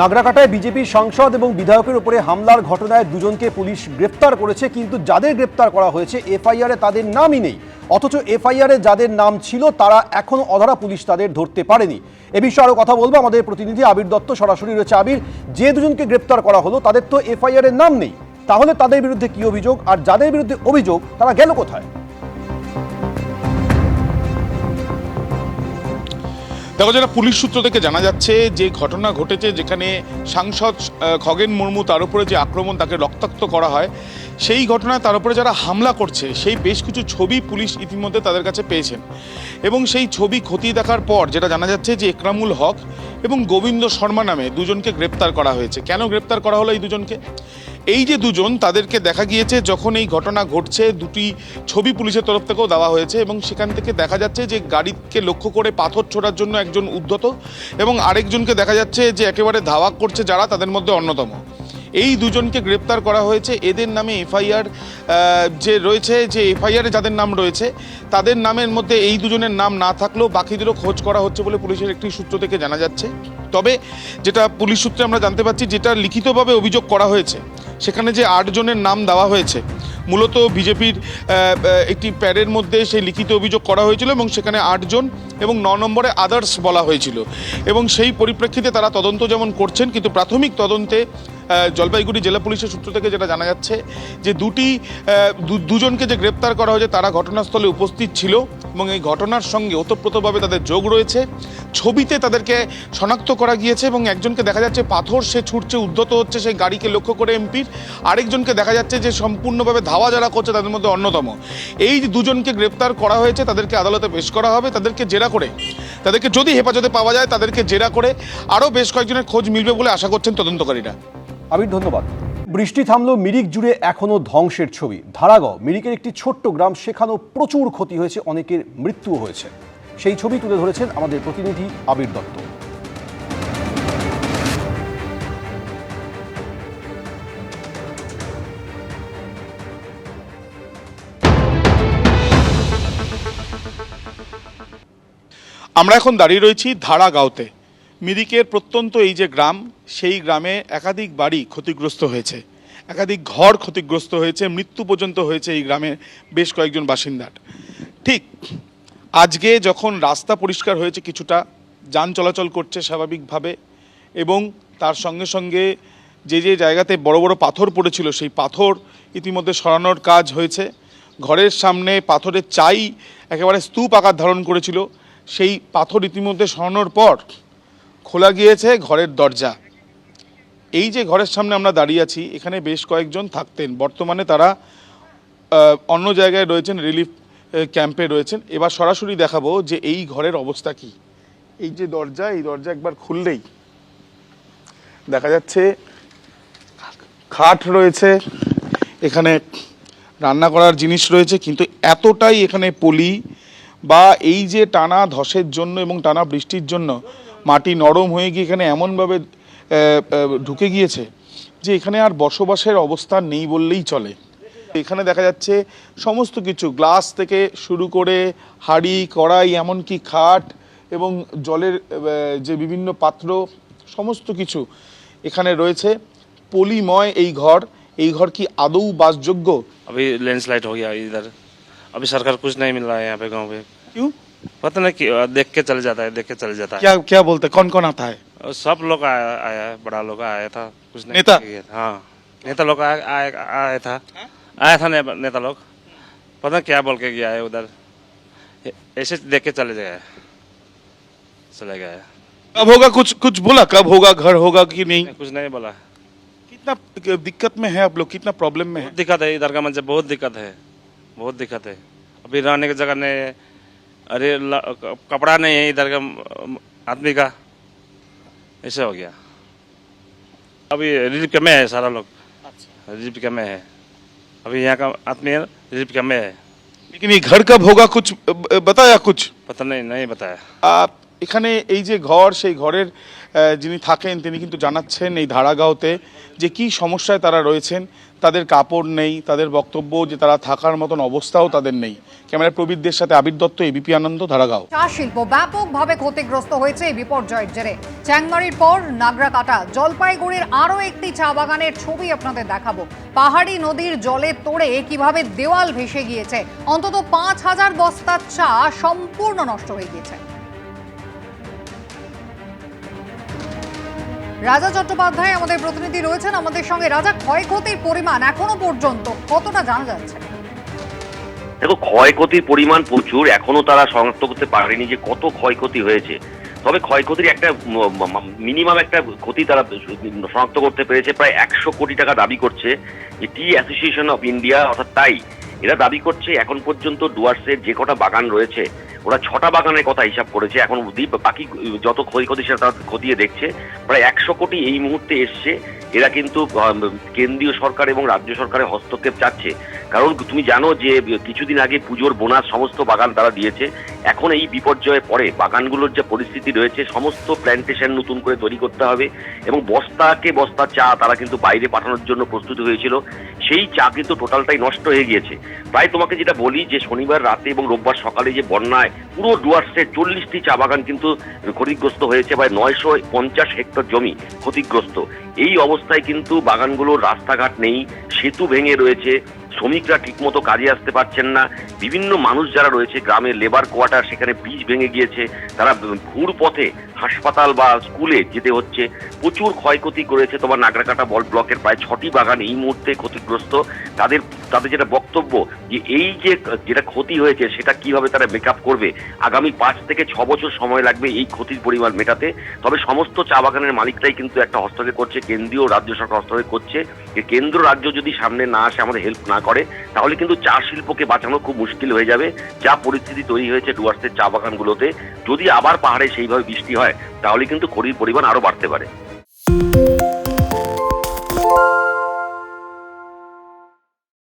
নাগরাকাটায় BJP সাংসদ এবং বিধায়কের উপরে হামলার ঘটনায় দুজনকে পুলিশ গ্রেপ্তার করেছে, কিন্তু যাদের গ্রেপ্তার করা হয়েছে, এফআইআরে তাদের নামই নেই। অথচ এফআইআরে যাদের নাম ছিল, তারা এখনও অধরা পুলিশ তাদের ধরতে পারেনি। এ বিষয়ে আরও কথা বলব। আমাদের প্রতিনিধি আবির দত্ত, সরাসরি রয়েছে। আবির, যে দুজনকে গ্রেপ্তার করা হলো, তাদের তো এফআইআরের নাম নেই। তাহলে তাদের বিরুদ্ধে কি অভিযোগ? আর যাদের বিরুদ্ধে অভিযোগ, তারা গেল কোথায়? দেখো, যেটা পুলিশ সূত্র থেকে জানা যাচ্ছে, যে ঘটনা ঘটেছে যেখানে সাংসদ খগেন মুর্মু তার উপরে যে আক্রমণ তাকে রক্তাক্ত করা হয় সেই ঘটনায় তার উপরে যারা হামলা করছে, সেই বেশ কিছু ছবি পুলিশ ইতিমধ্যে তাদের কাছে পেয়েছেন। এবং সেই ছবি খতিয়ে দেখার পর যেটা জানা যাচ্ছে যে একরামুল হক এবং গোবিন্দ শর্মা নামে দুজনকে গ্রেপ্তার করা হয়েছে। কেন গ্রেপ্তার করা হলো এই দুজনকে? এই যে দুজন, তাদেরকে দেখা গিয়েছে যখন এই ঘটনা ঘটছে, দুটি ছবি পুলিশের তরফ থেকেও দেওয়া হয়েছে এবং সেখান থেকে দেখা যাচ্ছে যে গাড়িকে লক্ষ্য করে পাথর ছোড়ার জন্য একজন উদ্ধত এবং আরেকজনকে দেখা যাচ্ছে যে একেবারে ধাওয়া করছে যারা তাদের মধ্যে অন্যতম। এই দুজনকে গ্রেপ্তার করা হয়েছে। এদের নামে এফআইআর যে রয়েছে, যে এফআইআরে যাদের নাম রয়েছে, তাদের নামের মধ্যে এই দুজনের নাম না থাকলেও বাকিদেরও খোঁজ করা হচ্ছে বলে পুলিশের একটি সূত্র থেকে জানা যাচ্ছে। তবে যেটা পুলিশ সূত্রে আমরা জানতে পারছি, যেটা লিখিতভাবে অভিযোগ করা হয়েছে, সেখানে যে আটজনের নাম দেওয়া হয়েছে মূলত বিজেপির একটি প্যাডের মধ্যে সেই লিখিত অভিযোগ করা হয়েছিল এবং সেখানে আটজন এবং ন নম্বরে আদার্স বলা হয়েছিল। এবং সেই পরিপ্রেক্ষিতে তারা তদন্ত যেমন করছেন, কিন্তু প্রাথমিক তদন্তে জলপাইগুড়ি জেলা পুলিশের সূত্র থেকে যেটা জানা যাচ্ছে যে দুটি দুজনকে যে গ্রেপ্তার করা হয়েছে তারা ঘটনাস্থলে উপস্থিত ছিল এবং এই ঘটনার সঙ্গে ওতপ্রোতভাবে তাদের যোগ রয়েছে। ছবিতে তাদেরকে শনাক্ত করা গিয়েছে এবং একজনকে দেখা যাচ্ছে পাথর সে ছুটছে, উদ্ধত হচ্ছে সেই গাড়িকে লক্ষ্য করে এমপির। আরেকজনকে দেখা যাচ্ছে যে সম্পূর্ণভাবে ধাওয়া যারা করছে তাদের মধ্যে অন্যতম। এই যে দুজনকে গ্রেপ্তার করা হয়েছে, তাদেরকে আদালতে পেশ করা হবে, তাদেরকে জেরা করে, তাদেরকে যদি হেফাজতে পাওয়া যায়, তাদেরকে জেরা করে আরও বেশ কয়েকজনের খোঁজ মিলবে বলে আশা করছেন তদন্তকারীরা। আবির, ধন্যবাদ। বৃষ্টি থামলো মিরিক জুড়ে এখনও ধ্বংসের ছবি। ধারাগাঁও মিরিকের একটি ছোট্ট গ্রাম, সেখানেও প্রচুর ক্ষতি হয়েছে, অনেকের মৃত্যুও হয়েছে। সেই ছবি তুলে ধরেছেন আমাদের প্রতিনিধি আবির দত্ত। আমরা এখন দাঁড়িয়ে রয়েছি ধারাগাঁওতে। মিরিকের প্রত্যন্ত এই যে গ্রাম, সেই গ্রামে একাধিক বাড়ি ক্ষতিগ্রস্ত হয়েছে। একাধিক ঘর ক্ষতিগ্রস্ত হয়েছে, মৃত্যু পর্যন্ত হয়েছে এই গ্রামের বেশ কয়েকজন বাসিন্দার। ঠিক আজকে যখন রাস্তা পরিষ্কার হয়েছে কিছুটা, যান চলাচল করছে স্বাভাবিকভাবে এবং তার সঙ্গে সঙ্গে যে যে জায়গাতে বড় বড় পাথর পড়েছিল, সেই পাথর ইতিমধ্যে সরানোর কাজ হয়েছে। ঘরের সামনে পাথরের চাই একেবারে স্তূপ আকার ধারণ করেছিল। সেই পাথর ইতিমধ্যে সরানোর পর খোলা গিয়েছে ঘরের দরজা। এই যে ঘরের সামনে আমরা দাঁড়িয়ে আছি, এখানে বেশ কয়েকজন থাকতেন। বর্তমানে তারা অন্য জায়গায় রয়েছেন, রিলিফ ক্যাম্পে রয়েছেন। এবার সরাসরি দেখাবো যে এই ঘরের অবস্থা কি। এই যে দরজা, এই দরজা একবার খুললেই দেখা যাচ্ছে খাট রয়েছে, এখানে রান্না করার জিনিস রয়েছে, কিন্তু এতটাই এখানে পলি বা এই যে টানা ধসের জন্য এবং টানা বৃষ্টির জন্য মাটি নরম হয়ে গিয়ে এখানে এমনভাবে আহ, আহ, ঢুকে গিয়েছে যে এখানে আর বসবাসের অবস্থা নেই বললেই চলে এখানে দেখা যাচ্ছে সমস্ত কিছু গ্লাস থেকে শুরু করে হাঁড়ি কড়াই এমনকি খাট এবং জলের আহ, যে বিভিন্ন পাত্র সমস্ত কিছু এখানে রয়েছে পলিময় এই ঘর এই ঘর কি আদৌ বাসযোগ্য अभी लैंडस्लाइड हो गया इधर अभी सरकार कुछ नहीं मिल रहा है यहाँ पे गांव पे क्यों? पता नहीं कि देख के चले जाता है देख के चले जाता है। क्या क्या बोलते कौन कौन आता है? और सब लोग आया आया है बड़ा लोग आया था कुछ नहीं नेता? किया था। हाँ नेता लोग आया आया आया था। आया था ने- नेता लोग। पता नहीं क्या बोल के गया है उधर। ऐसे देख के चले गए चले गए कब होगा कुछ कुछ बोला? कब होगा घर होगा कि नहीं? कुछ नहीं बोला। कितना दिक्कत में है आप लोग? कितना प्रॉब्लम में है? बहुत दिक्कत है इधर का मतलब बहुत दिक्कत है। बहुत दिक्कत है। अभी रहने की जगह नहीं है अरे ल- कपड़ा नहीं है इधर का अम, आदमी का ऐसे हो गया अभी रिलीफ के में है सारा लोग रिलीफ के में है अभी यहाँ का आदमी है रिलीफ के में है लेकिन ये घर कब होगा कुछ ब- बताया कुछ पता नहीं नहीं बताया आप এখানে এই যে ঘর সেই ঘরের আহ, যিনি থাকেন তিনি কিন্তু জানাচ্ছেন এই ধারাগাঁওতে যে কি সমস্যায় তারা রয়েছেন তাদের কাপড় নেই, তাদের বক্তব্য যে তারা থাকার মতন অবস্থাও তাদের নেই। ক্যামেরা প্রবীরদের সাথে আবির দত্ত এবিপি আনন্দ, ধারাগাঁও। চা শিল্প ব্যাপকভাবে ক্ষতিগ্রস্ত হয়েছে এই বিপর্যয়ের জেরে। চ্যাংমারির পর নাগরাকাটা, জলপাইগুড়ির আরও একটি চা বাগানের ছবি আপনাদের দেখাবো। পাহাড়ি নদীর জলে তোড়ে কীভাবে দেওয়াল ভেসে গিয়েছে? অন্তত পাঁচ হাজার বস্তার চা সম্পূর্ণ নষ্ট হয়ে গিয়েছে। রাজা চট্টোপাধ্যায় আমাদের প্রতিনিধি রয়েছেন। আমাদের সঙ্গে রাজা ক্ষয়ক্ষতির পরিমাণ এখনও পর্যন্ত কতটা জানা যাচ্ছে? দেখো, ক্ষয়ক্ষতির পরিমাণ প্রচুর। এখনও তারা শনাক্ত করতে পারেনি যে কত ক্ষয়ক্ষতি হয়েছে। তবে ক্ষয়ক্ষতির একটা মিনিমাম একটা ক্ষতি তারা শনাক্ত করতে পেরেছে। প্রায় একশো কোটি টাকা দাবি করছে যে টি অ্যাসোসিয়েশন অফ ইন্ডিয়া, অর্থাৎ তাই, এরা দাবি করছে এখন পর্যন্ত ডুয়ার্সের যে কটা বাগান রয়েছে ওরা ছটা বাগানের কথা হিসাব করেছে। এখন অবধি বাকি যত ক্ষয়ক্ষতি সেটা তারা খতিয়ে দেখছে। প্রায় একশো কোটি এই মুহূর্তে এসছে। এরা কিন্তু কেন্দ্রীয় সরকার এবং রাজ্য সরকারের হস্তক্ষেপ চাচ্ছে। কারণ তুমি জানো যে কিছুদিন আগে পুজোর বোনাস সমস্ত বাগান তারা দিয়েছে। এখন এই বিপর্যয়ের পরে বাগানগুলোর যে পরিস্থিতি রয়েছে, সমস্ত প্ল্যান্টেশন নতুন করে তৈরি করতে হবে এবং বস্তাকে বস্তা চা তারা কিন্তু বাইরে পাঠানোর জন্য প্রস্তুত হয়েছিল। সেই চা কিন্তু টোটালটাই নষ্ট হয়ে গিয়েছে। প্রায় তোমাকে যেটা বলি যে শনিবার রাতে এবং রোববার সকালে যে বন্যায় পুরো ডুয়ার্সের চল্লিশটি চা বাগান কিন্তু ক্ষতিগ্রস্ত হয়েছে, প্রায় নয়শো পঞ্চাশ হেক্টর জমি ক্ষতিগ্রস্ত। এই অবস্থায় কিন্তু বাগানগুলোর রাস্তাঘাট নেই, সেতু ভেঙে রয়েছে শ্রমিকরা ঠিকমতো কাজে আসতে পারছেন না। বিভিন্ন মানুষ যারা রয়েছে গ্রামের লেবার কোয়ার্টার, সেখানে ব্রিজ ভেঙে গিয়েছে। তারা ঘুর পথে হাসপাতাল বা স্কুলে যেতে হচ্ছে। প্রচুর ক্ষয়ক্ষতি করেছে তোমার নাগরাকাটা বল ব্লকের প্রায় ছটি বাগান এই মুহূর্তে ক্ষতিগ্রস্ত। তাদের তাদের যেটা বক্তব্য যে এই যে যেটা ক্ষতি হয়েছে, সেটা কীভাবে তারা মেকআপ করবে? আগামী পাঁচ থেকে ছ বছর সময় লাগবে এই ক্ষতির পরিমাণ মেটাতে। তবে সমস্ত চা বাগানের মালিকরাই কিন্তু একটা হস্তক্ষেপ করছে। কেন্দ্রীয় রাজ্য সরকার হস্তক্ষেপ করছে। যে কেন্দ্র, রাজ্য যদি সামনে না আসে, আমাদের হেল্প না করে, তাহলে কিন্তু চা শিল্পকে বাঁচানো খুব মুশকিল হয়ে যাবে। যা পরিস্থিতি তৈরি হয়েছে ডুয়ার্সের চা বাগানগুলোতে, যদি আবার পাহাড়ে সেইভাবে বৃষ্টি হয়, তাহলে কিন্তু খড়ির পরিমাণ আরও বাড়তে পারে।